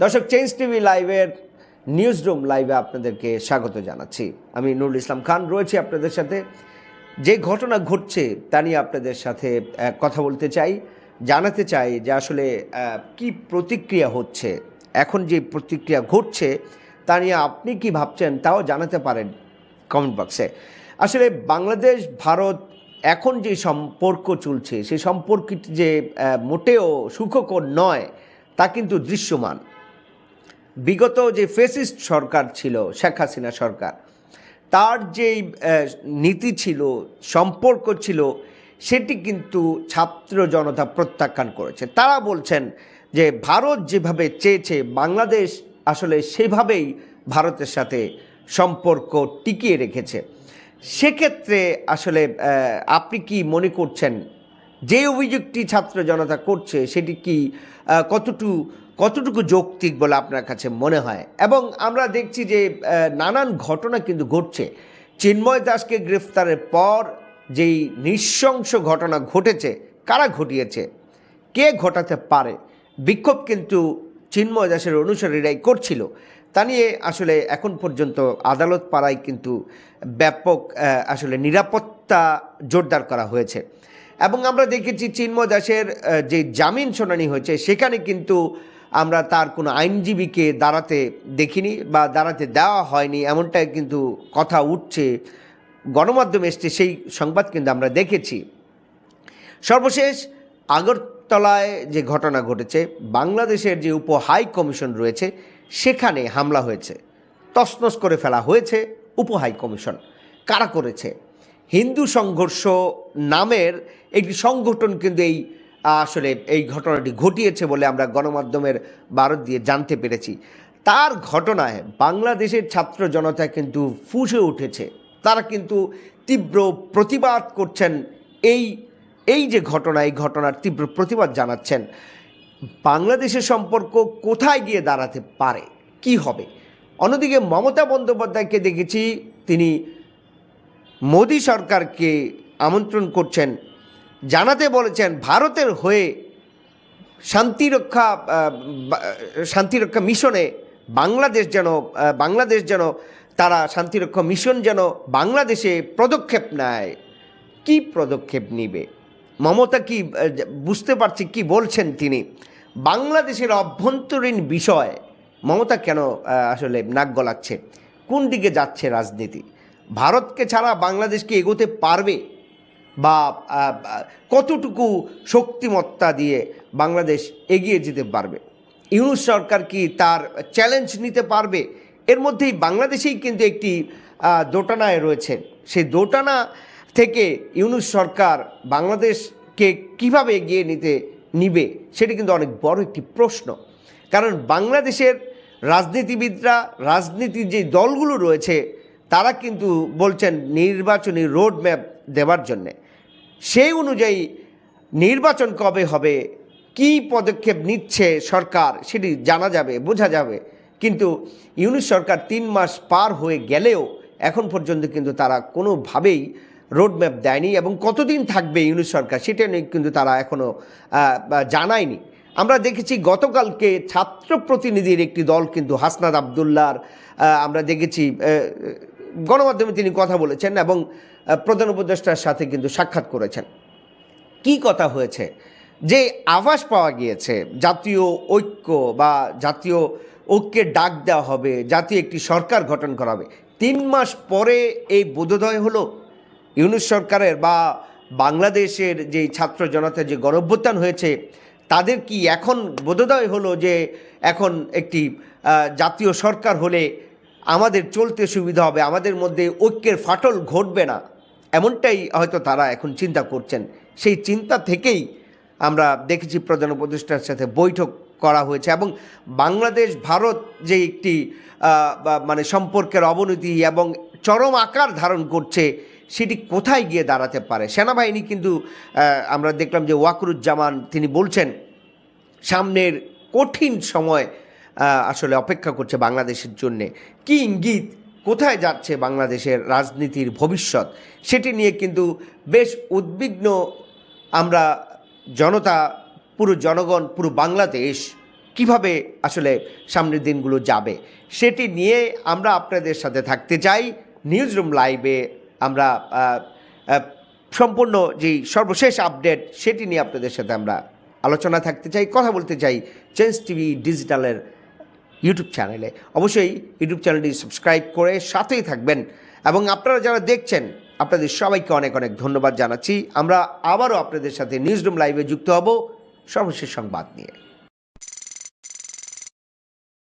দর্শক change TV লাইভের news room লাইভে আপনাদেরকে স্বাগত জানাচ্ছি। আমি নুরুল ইসলাম খান, রয়েছি আপনাদের সাথে। যে ঘটনা ঘটছে তা নিয়ে আপনাদের সাথে কথা বলতে চাই, জানাতে চাই যে আসলে কি প্রতিক্রিয়া হচ্ছে, এখন যে প্রতিক্রিয়া ঘটছে তা নিয়ে আপনি কি ভাবছেন, তাও জানাতে পারেন কমেন্ট বক্সে আসলে বাংলাদেশ, ভারত এখন যে সম্পর্ক চলছে সেই সম্পর্কটি যে মোটেও সুখকর নয়, তা কিন্তু দৃশ্যমান। বিগত যে ফেসিস্ট সরকার ছিল, শেখ হাসিনা সরকার, তার যেই নীতি ছিল, সম্পর্ক ছিল, সেটি কিন্তু ছাত্র জনতা প্রত্যাখ্যান করেছে। তারা বলছেন যে ভারত যেভাবে চেয়েছে, বাংলাদেশ আসলে সেভাবেই ভারতের সাথে সম্পর্ক টিকিয়ে রেখেছে। সেক্ষেত্রে আসলে আপনি কি মনে করছেন যে অভিযোগটি ছাত্র জনতা করছে সেটি কি আহ, কতটুকু কতটুকু যৌক্তিক বলে আপনার কাছে মনে হয়? এবং আমরা দেখছি যে নানান ঘটনা কিন্তু ঘটছে। চিন্ময় দাসকে গ্রেফতারের পর যেই নৃশংস ঘটনা ঘটেছে কারা ঘটিয়েছে কে ঘটাতে পারে বিক্ষোভ কিন্তু চিন্ময় দাসের অনুসারীরাই করছিল। তা নিয়ে আসলে এখন পর্যন্ত আদালত পাড়ায় কিন্তু ব্যাপক আসলে নিরাপত্তা জোরদার করা হয়েছে। এবং আমরা দেখেছি চিন্ময় দাসের যে জামিন শুনানি হয়েছে, সেখানে কিন্তু আমরা তার কোনো আইনজীবীকে দাঁড়াতে দেখিনি বা দাঁড়াতে দেওয়া হয়নি, এমনটাই কিন্তু কথা উঠছে। গণমাধ্যমে এসছে, সেই সংবাদ কিন্তু আমরা দেখেছি। সর্বশেষ, আগরতলায় যে ঘটনা ঘটেছে, বাংলাদেশের যে উপ হাই কমিশন রয়েছে, সেখানে হামলা হয়েছে। তছনছ করে ফেলা হয়েছে উপ হাই কমিশন। কারা করেছে? হিন্দু সংঘর্ষ নামের একটি সংগঠন কিন্তু এই আসলে এই ঘটনাটি ঘটিয়েছে বলে আমরা গণমাধ্যমের ভারত দিয়ে জানতে পেরেছি। তার ঘটনায় বাংলাদেশের ছাত্র জনতা কিন্তু ফুসে উঠেছে। তারা কিন্তু তীব্র প্রতিবাদ করছেন এই এই যে ঘটনা, এই ঘটনার তীব্র প্রতিবাদ জানাচ্ছেন। বাংলাদেশের সম্পর্ক কোথায় গিয়ে দাঁড়াতে পারে? কি হবে? অন্যদিকে মমতা বন্দ্যোপাধ্যায়কে দেখেছি, তিনি মোদী সরকারকে আমন্ত্রণ করছেন, জানাতে বলেছেন, ভারতের হয়ে শান্তিরক্ষা শান্তিরক্ষা মিশনে বাংলাদেশ যেন বাংলাদেশ যেন, তারা শান্তিরক্ষা মিশন যেন বাংলাদেশে পদক্ষেপ নেয়। কি পদক্ষেপ নিবে? মমতা কি বুঝতে পারছি কি বলছেন তিনি? বাংলাদেশের অভ্যন্তরীণ বিষয়, মমতা কেন আসলে নাক গলাচ্ছে? কোন দিকে যাচ্ছে রাজনীতি? ভারতকে ছাড়া বাংলাদেশকে এগোতে পারবে বা কতটুকু শক্তিমত্তা দিয়ে বাংলাদেশ এগিয়ে যেতে পারবে? ইউনুস সরকার কি তার চ্যালেঞ্জ নিতে পারবে? এর মধ্যেই বাংলাদেশেই কিন্তু একটি দোটানায় রয়েছে। সেই দোটানা থেকে ইউনুস সরকার বাংলাদেশকে কীভাবে এগিয়ে নিতে নিবে সেটি কিন্তু অনেক বড় একটি প্রশ্ন। কারণ বাংলাদেশের রাজনীতিবিদরা, রাজনীতির যে দলগুলো রয়েছে তারা কিন্তু বলছেন নির্বাচনী রোড ম্যাপ দেওয়ার জন্যে। সেই অনুযায়ী নির্বাচন কবে হবে, কি পদক্ষেপ নিচ্ছে সরকার সেটি জানা যাবে, বোঝা যাবে। কিন্তু ইউনিট সরকার তিন মাস পার হয়ে গেলেও এখন পর্যন্ত কিন্তু তারা কোনোভাবেই রোডম্যাপ দেয়নি এবং কতদিন থাকবে ইউনিট সরকার সেটা নিয়ে কিন্তু তারা এখনও জানায়নি। আমরা দেখেছি গতকালকে ছাত্র প্রতিনিধির একটি দল কিন্তু হাসনাদ আবদুল্লার আমরা দেখেছি গণমাধ্যমে তিনি কথা বলেছেন এবং প্রধান উপদেষ্টার সাথে কিন্তু সাক্ষাৎ করেছেন। কি কথা হয়েছে? যে আভাস পাওয়া গিয়েছে, জাতীয় ঐক্য বা জাতীয় ঐক্যের ডাক দেওয়া হবে, জাতীয় একটি সরকার গঠন করা হবে, তিন মাস পরে এই বোধোদয় হলো? ইউনুস সরকারের বা বাংলাদেশের যে ছাত্র জনতার যে গণভ্যুত্থান হয়েছে, তাদের কি এখন বোধোদয় হলো যে এখন একটি জাতীয় সরকার হলে আমাদের চলতে সুবিধা হবে, আমাদের মধ্যে ঐক্যের ফাটল ঘটবে না। এমনটাই হয়তো তারা এখন চিন্তা করছেন। সেই চিন্তা থেকেই আমরা দেখেছি প্রধান উপদেষ্টার সাথে বৈঠক করা হয়েছে এবং বাংলাদেশ, ভারত যে একটি মানে সম্পর্কের অবনতি এবং চরম আকার ধারণ করছে, সেটি কোথায় গিয়ে দাঁড়াতে পারে? সেনাবাহিনী কিন্তু আমরা দেখলাম যে ওয়াকরুজ্জামান তিনি বলছেন, সামনের কঠিন সময় আসলে অপেক্ষা করছে বাংলাদেশের জন্যে। কি ইঙ্গিত? কোথায় যাচ্ছে বাংলাদেশের রাজনীতির ভবিষ্যৎ? সেটি নিয়ে কিন্তু বেশ উদ্বিগ্ন আমরা জনতা, পুরো জনগণ, পুরো বাংলাদেশ কীভাবে আসলে সামনের দিনগুলো যাবে? সেটি নিয়ে আমরা আপনাদের সাথে থাকতে চাই। নিউজ রুম লাইভে আমরা সম্পূর্ণ যেই সর্বশেষ আপডেট সেটি নিয়ে আপনাদের সাথে আমরা আলোচনা থাকতে চাই, কথা বলতে চাই চেঞ্জ টিভি ডিজিটালের ইউটিউব চ্যানেলে অবশ্যই ইউটিউব চ্যানেলটি সাবস্ক্রাইব করে সাথেই থাকবেন। এবং আপনারা যারা দেখছেন, আপনাদের সবাইকে অনেক অনেক ধন্যবাদ জানাচ্ছি। আমরা আবারও আপনাদের সাথে নিউজ রুম লাইভে যুক্ত হব। সর্বশেষ সংবাদ নিয়ে।